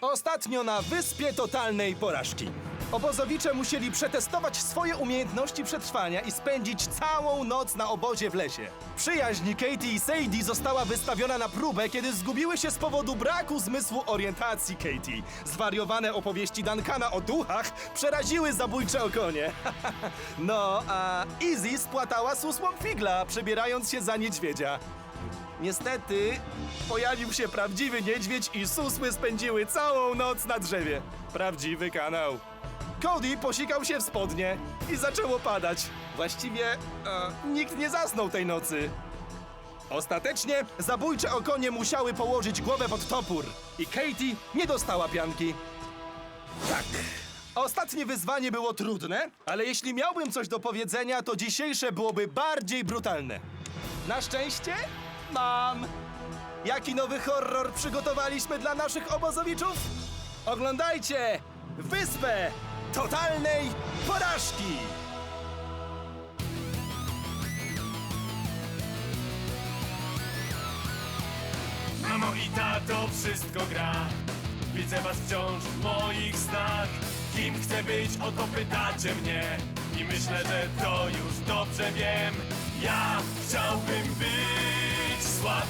Ostatnio na wyspie totalnej porażki. Obozowicze musieli przetestować swoje umiejętności przetrwania i spędzić całą noc na obozie w lesie. Przyjaźń Katie i Sadie została wystawiona na próbę, kiedy zgubiły się z powodu braku zmysłu orientacji Katie. Zwariowane opowieści Duncana o duchach przeraziły zabójcze okonie. no, a Izzy spłatała susłom figla, przebierając się za niedźwiedzia. Niestety, pojawił się prawdziwy niedźwiedź i susły spędziły całą noc na drzewie. Prawdziwy kanał. Cody posikał się w spodnie i zaczęło padać. Właściwie e, nikt nie zasnął tej nocy. Ostatecznie zabójcze okonie musiały położyć głowę pod topór i Katie nie dostała pianki. Tak. Ostatnie wyzwanie było trudne, ale jeśli miałbym coś do powiedzenia, to dzisiejsze byłoby bardziej brutalne. Na szczęście mam. Jaki nowy horror przygotowaliśmy dla naszych obozowiczów? Oglądajcie Wyspę Totalnej Porażki! Mamo i tato, wszystko gra Widzę was wciąż w moich snach Kim chcę być, o to pytacie mnie I myślę, że to już dobrze wiem Ja chciałbym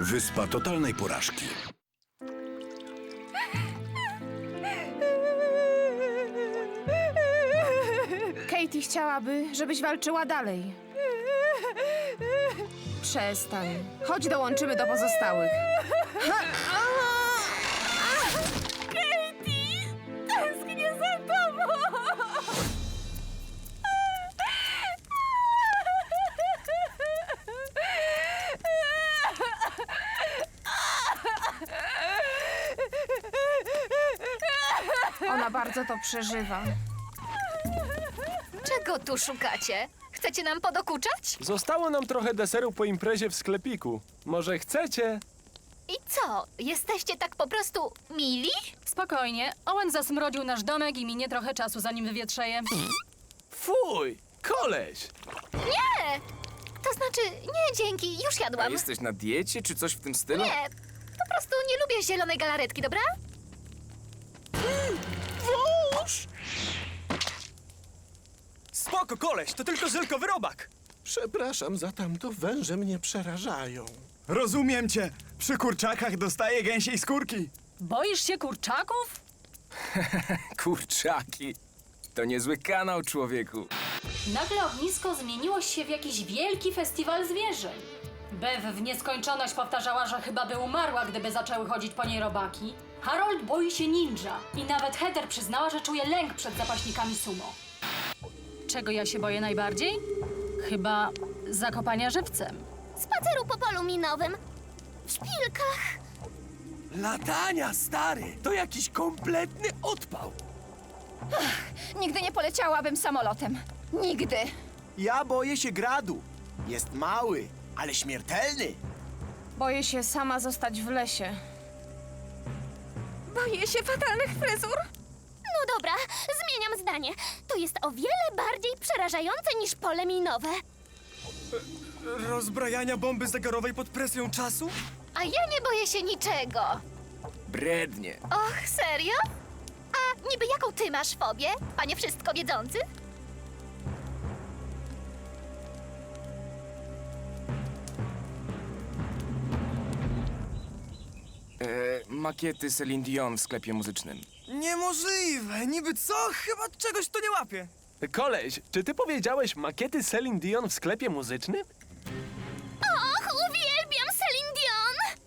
Wyspa totalnej porażki. Katie chciałaby, żebyś walczyła dalej. Przestań. Chodź, dołączymy do pozostałych. Katie! Bardzo to przeżywa. Czego tu szukacie? Chcecie nam podokuczać? Zostało nam trochę deseru po imprezie w sklepiku. Może chcecie? I co? Jesteście tak po prostu mili? Spokojnie, Owen zasmrodził nasz domek i minie trochę czasu, zanim wywietrzeje. Fuj! Koleś! Nie! To znaczy, nie dzięki, już jadłam. Jesteś na diecie czy coś w tym stylu? Nie, po prostu nie lubię zielonej galaretki, dobra? Spoko, koleś, to tylko żelkowy robak. Przepraszam za tamto, węże mnie przerażają. Rozumiem cię. Przy kurczakach dostaję gęsiej skórki. Boisz się kurczaków? Kurczaki. To niezły kanał, człowieku. Nagle ognisko zmieniło się w jakiś wielki festiwal zwierzeń. Bev w nieskończoność powtarzała, że chyba by umarła, gdyby zaczęły chodzić po niej robaki. Harold boi się ninja i nawet Heather przyznała, że czuje lęk przed zapaśnikami sumo. Czego ja się boję najbardziej? Chyba zakopania żywcem. Spaceru po polu minowym. W szpilkach. Latania, stary! To jakiś kompletny odpał! Nigdy nie poleciałabym samolotem. Nigdy. Ja boję się gradu. Jest mały, ale śmiertelny. Boję się sama zostać w lesie. Boję się fatalnych fryzur. No dobra, zmieniam zdanie. To jest o wiele bardziej przerażające niż pole minowe. Rozbrajania bomby zegarowej pod presją czasu? A ja nie boję się niczego. Brednie. Och, serio? A niby jaką ty masz fobię, panie wszystko wiedzący? E, makiety Celine Dion w sklepie muzycznym. Niemożliwe! Niby co? Chyba czegoś to nie łapie. Koleś, czy ty powiedziałeś makiety Celine Dion w sklepie muzycznym? Och, uwielbiam Celine Dion!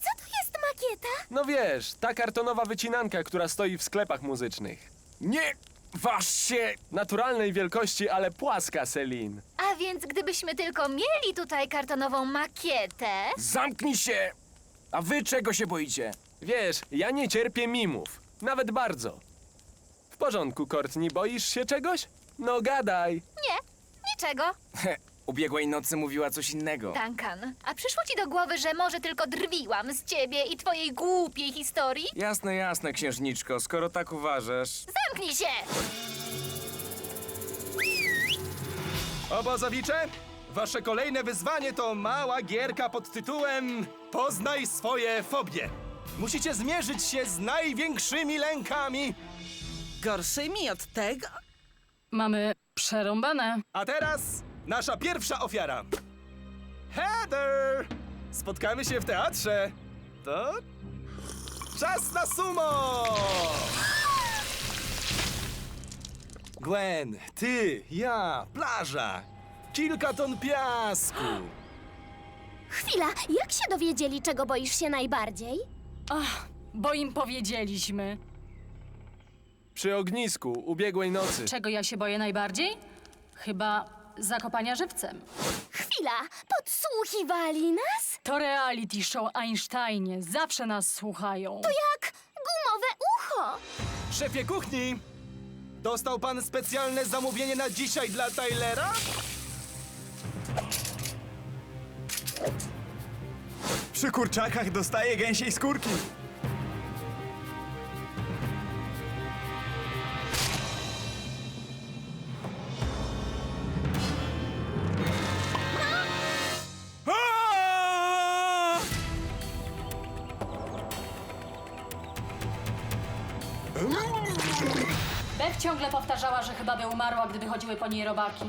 Co to jest makieta? No wiesz, ta kartonowa wycinanka, która stoi w sklepach muzycznych. Nie! Waż się! Naturalnej wielkości, ale płaska, Selin. A więc gdybyśmy tylko mieli tutaj kartonową makietę... Zamknij się! A wy czego się boicie? Wiesz, ja nie cierpię mimów. Nawet bardzo. W porządku, Courtney, boisz się czegoś? No gadaj. Nie, niczego. He, ubiegłej nocy mówiła coś innego. Duncan, a przyszło ci do głowy, że może tylko drwiłam z ciebie i twojej głupiej historii? Jasne, jasne, księżniczko, skoro tak uważasz. Zamknij się! Obozowicze, wasze kolejne wyzwanie to mała gierka pod tytułem Poznaj swoje fobie. Musicie zmierzyć się z największymi lękami. Gorszymi od tego? Mamy przerąbane. A teraz nasza pierwsza ofiara. Heather! Spotkamy się w teatrze. To czas na sumo! Gwen, ty, ja, plaża. Kilka ton piasku. Chwila, jak się dowiedzieli, czego boisz się najbardziej? Ach, bo im powiedzieliśmy. Przy ognisku, ubiegłej nocy. Czego ja się boję najbardziej? Chyba zakopania żywcem. Chwila, podsłuchiwali nas? To reality show Einsteinie. Zawsze nas słuchają. Jak gumowe ucho. Szefie kuchni, dostał pan specjalne zamówienie na dzisiaj dla Tylera? Przy kurczakach dostaję gęsiej skórki. Bev ciągle powtarzała, że chyba by umarła, gdyby chodziły po niej robaki.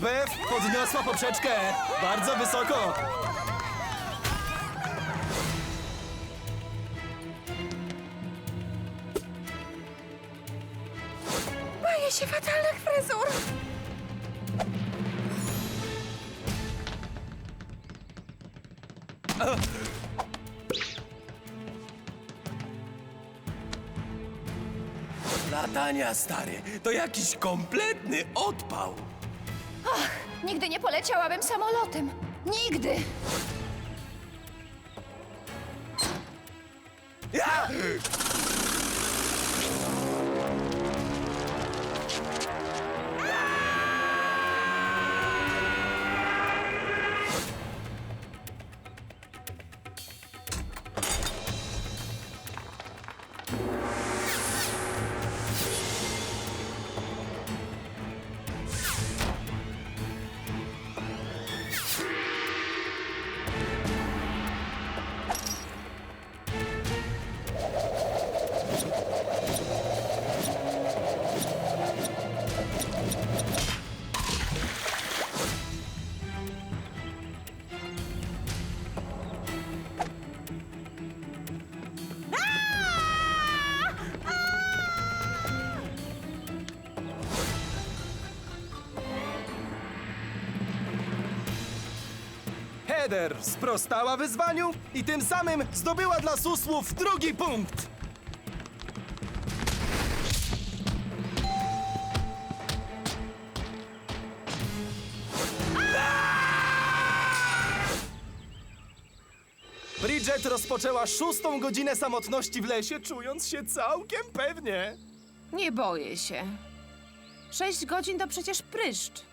Bev podniosła poprzeczkę bardzo wysoko. Boję się fatalnych fryzur. Latania, stary, to jakiś kompletny odpał. Nigdy nie poleciałabym samolotem. Nigdy. Ja! Heather sprostała wyzwaniu i tym samym zdobyła dla susłów drugi punkt. Bridget rozpoczęła szóstą godzinę samotności w lesie, czując się całkiem pewnie. Nie boję się. Sześć godzin to przecież pryszcz.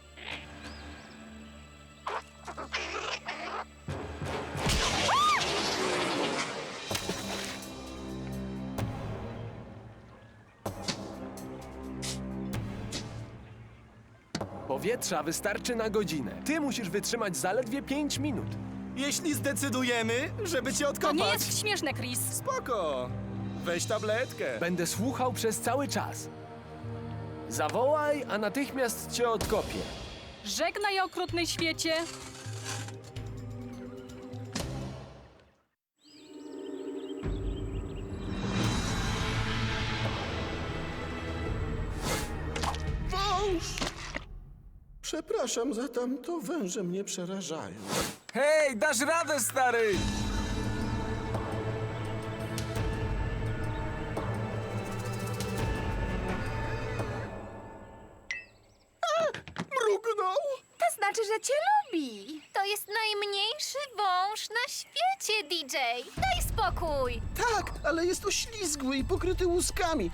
Powietrza wystarczy na godzinę. Ty musisz wytrzymać zaledwie 5 minut. Jeśli zdecydujemy, żeby cię To odkopać... nie jest śmieszne, Chris. Spoko. Weź tabletkę. Będę słuchał przez cały czas. Zawołaj, a natychmiast cię odkopię. Żegnaj, okrutny świecie. Przepraszam za tamto, węże mnie przerażają. Hej, dasz radę, stary! Mrugnął! To znaczy, że cię lubi. To jest najmniejszy wąż na świecie, DJ. Daj spokój. Tak, ale jest oślizgły i pokryty łuskami.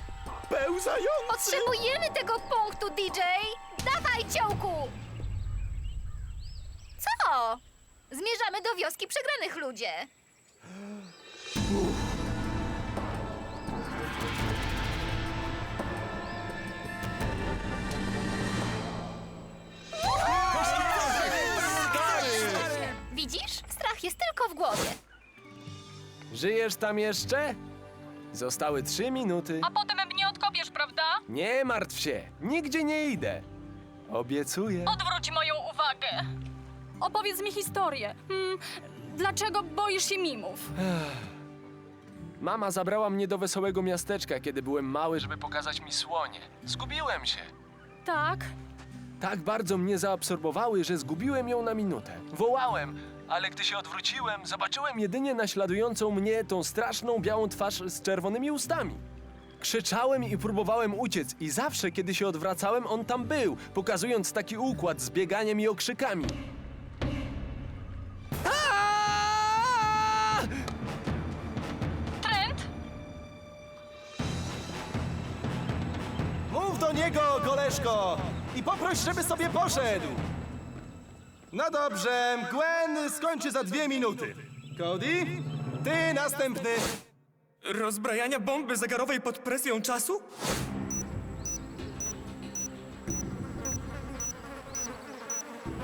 Pełzający! Potrzebujemy tego punktu, DJ. Dawaj, ciołku. Co? Zmierzamy do wioski przegranych ludzie. Widzisz? Strach jest tylko w głowie. Żyjesz tam jeszcze? Zostały trzy minuty. A potem mnie odkopiesz, prawda? Nie martw się, nigdzie nie idę. Obiecuję. Odwróć moją uwagę. Opowiedz mi historię. Hmm, dlaczego boisz się mimów? Mama zabrała mnie do wesołego miasteczka, kiedy byłem mały, żeby pokazać mi słonie. Zgubiłem się. Tak. Tak bardzo mnie zaabsorbowały, że zgubiłem ją na minutę. Wołałem, ale gdy się odwróciłem, zobaczyłem jedynie naśladującą mnie tą straszną białą twarz z czerwonymi ustami. Krzyczałem i próbowałem uciec i zawsze, kiedy się odwracałem, on tam był, pokazując taki układ z bieganiem i okrzykami. Do niego, koleżko! I poproś, żeby sobie poszedł! No dobrze, Gwen skończy za dwie minuty. Cody, ty następny. Rozbrajania bomby zegarowej pod presją czasu?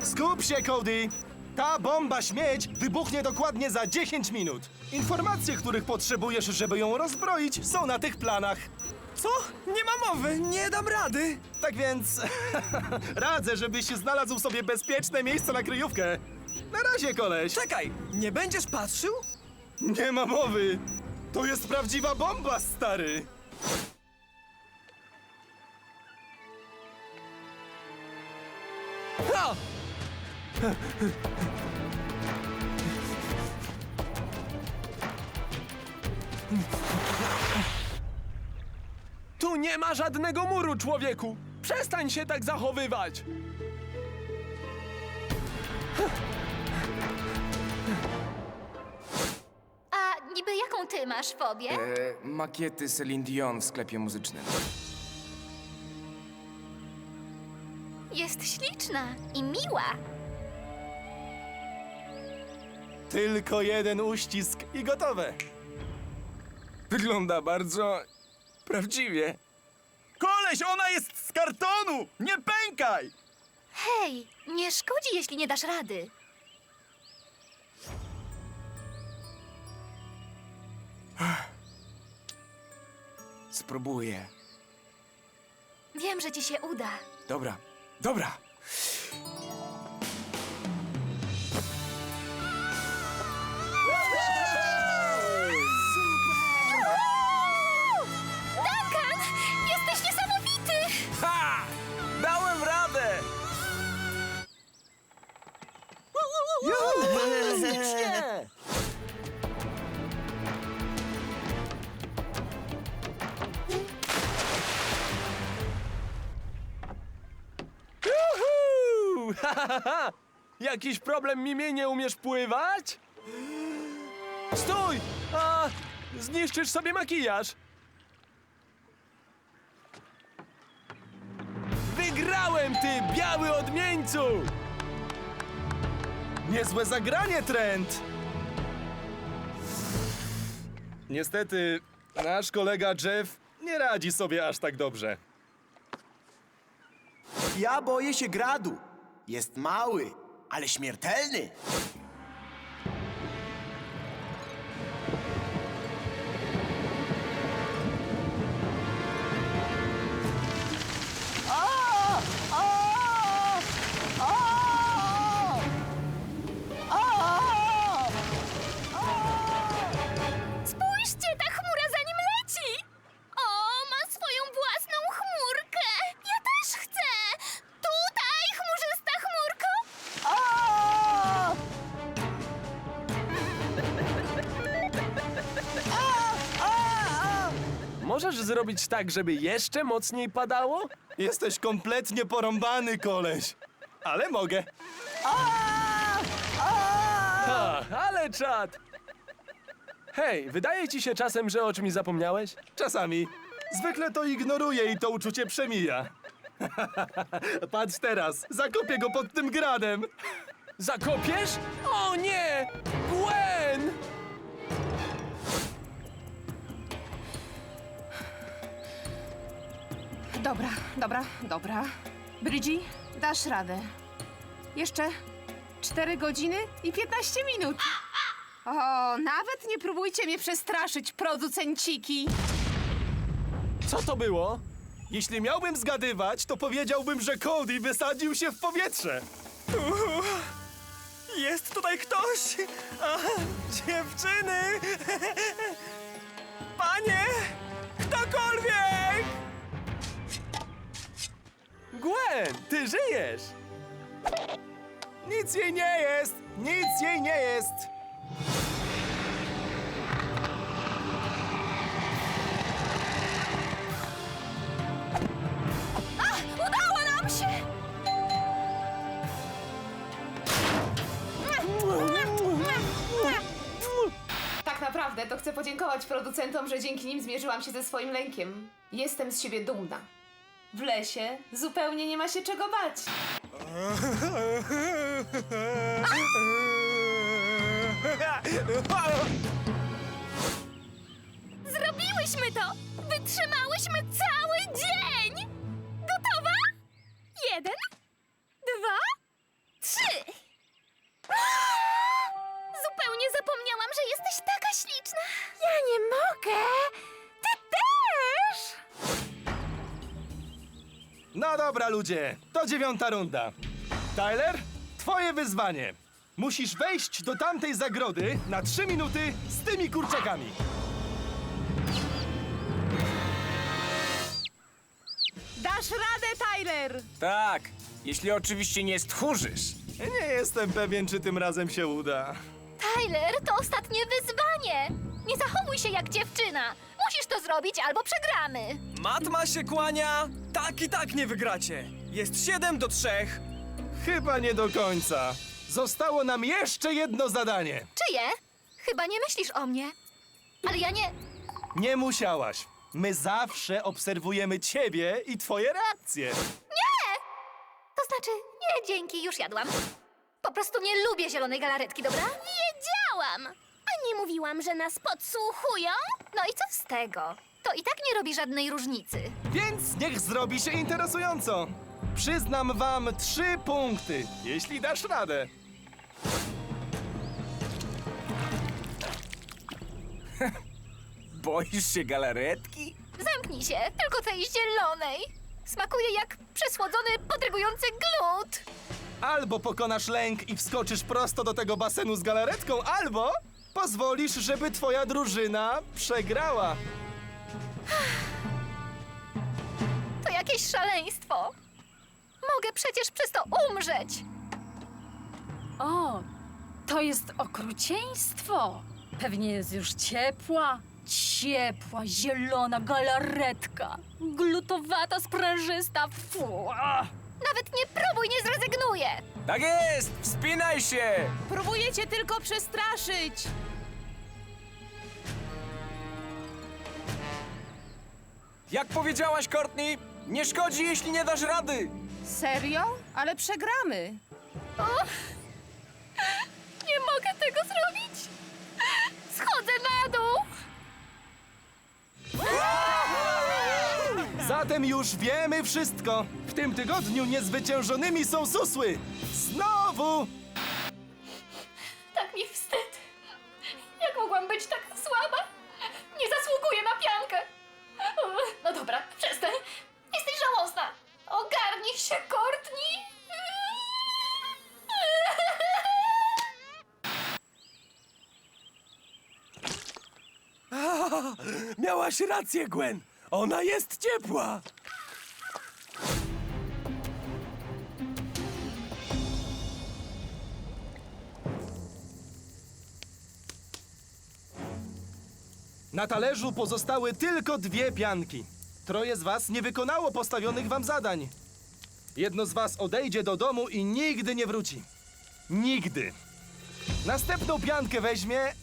Skup się, Cody! Ta bomba śmieć wybuchnie dokładnie za 10 minut. Informacje, których potrzebujesz, żeby ją rozbroić, są na tych planach. Co? Nie ma mowy, nie dam rady! Tak więc radzę, żebyś znalazł sobie bezpieczne miejsce na kryjówkę. Na razie, koleś. Czekaj, nie będziesz patrzył? Nie ma mowy. To jest prawdziwa bomba, stary. Ha! Tu nie ma żadnego muru, człowieku! Przestań się tak zachowywać! A niby jaką ty masz fobię? E, makiety Celine Dion w sklepie muzycznym. Jest śliczna i miła. Tylko jeden uścisk i gotowe. Wygląda bardzo... prawdziwie. Koleś, ona jest z kartonu! Nie pękaj! Hej, nie szkodzi, jeśli nie dasz rady. Spróbuję. Wiem, że ci się uda. Dobra, dobra. Juhu! Ha, ha, ha! Jakiś problem mimie nie umiesz pływać? Stój! A, zniszczysz sobie makijaż! Wygrałem, ty biały odmieńcu! Niezłe zagranie, Trent! Niestety, nasz kolega Jeff nie radzi sobie aż tak dobrze. Ja boję się gradu. Jest mały, ale śmiertelny. Zrobić tak, żeby jeszcze mocniej padało? Jesteś kompletnie porąbany, koleś. Ale mogę. Ha, ale czad! Hej, wydaje ci się czasem, że o czymś zapomniałeś? Czasami. Zwykle to ignoruję i to uczucie przemija. Patrz teraz, zakopię go pod tym gradem. Zakopiesz? O nie! Gwen! Dobra, dobra, dobra. Brydzi, dasz radę. Jeszcze 4 godziny i 15 minut. O, nawet nie próbujcie mnie przestraszyć, producenciki. Co to było? Jeśli miałbym zgadywać, to powiedziałbym, że Cody wysadził się w powietrze. Jest tutaj ktoś! Aha, dziewczyny! Panie! Gwen, ty żyjesz! Nic jej nie jest! Nic jej nie jest! Udało nam się! Tak naprawdę to chcę podziękować producentom, że dzięki nim zmierzyłam się ze swoim lękiem. Jestem z siebie dumna. W lesie zupełnie nie ma się czego bać. Zrobiłyśmy to! Wytrzymałyśmy cały dzień! Gotowa? Jeden, dwa, trzy! Zupełnie zapomniałam, że jesteś taka śliczna! Ja nie mogę! Ty też! No dobra, ludzie, to dziewiąta runda. Tyler, twoje wyzwanie. Musisz wejść do tamtej zagrody na trzy minuty z tymi kurczakami. Dasz radę, Tyler! Tak, jeśli oczywiście nie stchórzysz. Nie jestem pewien, czy tym razem się uda. Tyler, to ostatnie wyzwanie! Nie zachowuj się jak dziewczyna! Musisz to zrobić albo przegramy! Matma się kłania! Tak i tak nie wygracie! Jest 7 do 3. Chyba nie do końca. Zostało nam jeszcze jedno zadanie. Czyje? Chyba nie myślisz o mnie. Ale ja nie... Nie musiałaś. My zawsze obserwujemy ciebie i twoje reakcje. Nie! To znaczy, nie, dzięki, już jadłam. Po prostu nie lubię zielonej galaretki, dobra? Wiedziałam! Nie mówiłam, że nas podsłuchują? No i co z tego? To i tak nie robi żadnej różnicy. Więc niech zrobi się interesująco. Przyznam wam trzy punkty, jeśli dasz radę. Boisz się galaretki? Zamknij się, tylko tej zielonej. Smakuje jak przesłodzony, podrygujący glut. Albo pokonasz lęk i wskoczysz prosto do tego basenu z galaretką, albo pozwolisz, żeby twoja drużyna przegrała. To jakieś szaleństwo. Mogę przecież przez to umrzeć. O, to jest okrucieństwo. Pewnie jest już ciepła, ciepła, zielona galaretka. Glutowata, sprężysta. Fuaa. Nawet nie próbuj, nie zrezygnuję. Tak jest! Wspinaj się! Próbujecie tylko przestraszyć! Jak powiedziałaś, Courtney, nie szkodzi, jeśli nie dasz rady! Serio? Ale przegramy. Nie mogę tego zrobić. Schodzę na dół. Zatem już wiemy wszystko. W tym tygodniu niezwyciężonymi są susły. Znowu! Miałaś rację, Gwen! Ona jest ciepła! Na talerzu pozostały tylko dwie pianki. Troje z was nie wykonało postawionych wam zadań. Jedno z was odejdzie do domu i nigdy nie wróci. Nigdy. Następną piankę weźmie.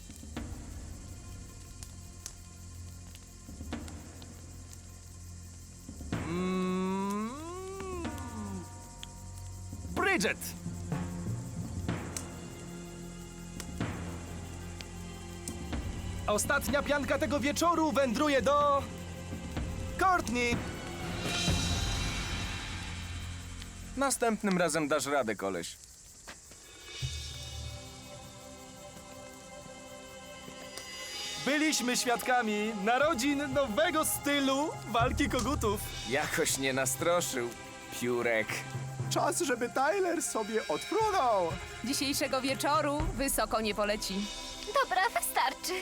Ostatnia pianka tego wieczoru wędruje do. Courtney. Następnym razem dasz radę, koleś. Byliśmy świadkami narodzin nowego stylu walki kogutów. Jakoś nie nastroszył, piórek. Czas, żeby Tyler sobie odfrunął. Dzisiejszego wieczoru wysoko nie poleci. Dobra, wystarczy.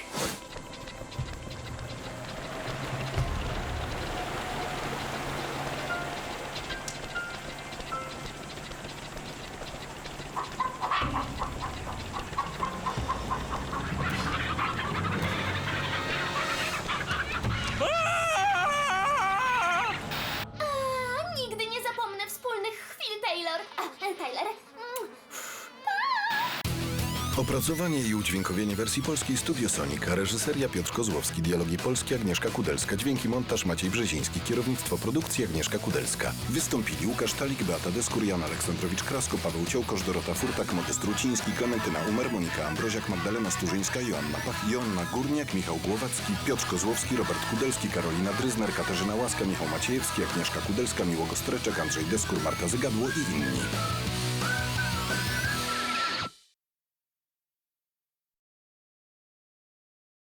Opracowanie i udźwiękowienie wersji polskiej Studio Sonika, reżyseria Piotr Kozłowski, dialogi polskie Agnieszka Kudelska, dźwięki montaż Maciej Brzeziński, kierownictwo produkcji Agnieszka Kudelska. Wystąpili Łukasz Talik, Beata Deskur, Jan Aleksandrowicz Krasko, Paweł Ciołkosz, Dorota Furtak, Modest Ruciński, Klementyna Umer, Monika Ambroziak, Magdalena Sturzyńska, Joanna Pach, Joanna Górniak, Michał Głowacki, Piotr Kozłowski, Robert Kudelski, Karolina Dryzner, Katarzyna Łaska, Michał Maciejewski, Agnieszka Kudelska, Miłogo Streczek, Andrzej Deskur, Marta Zygadło i inni.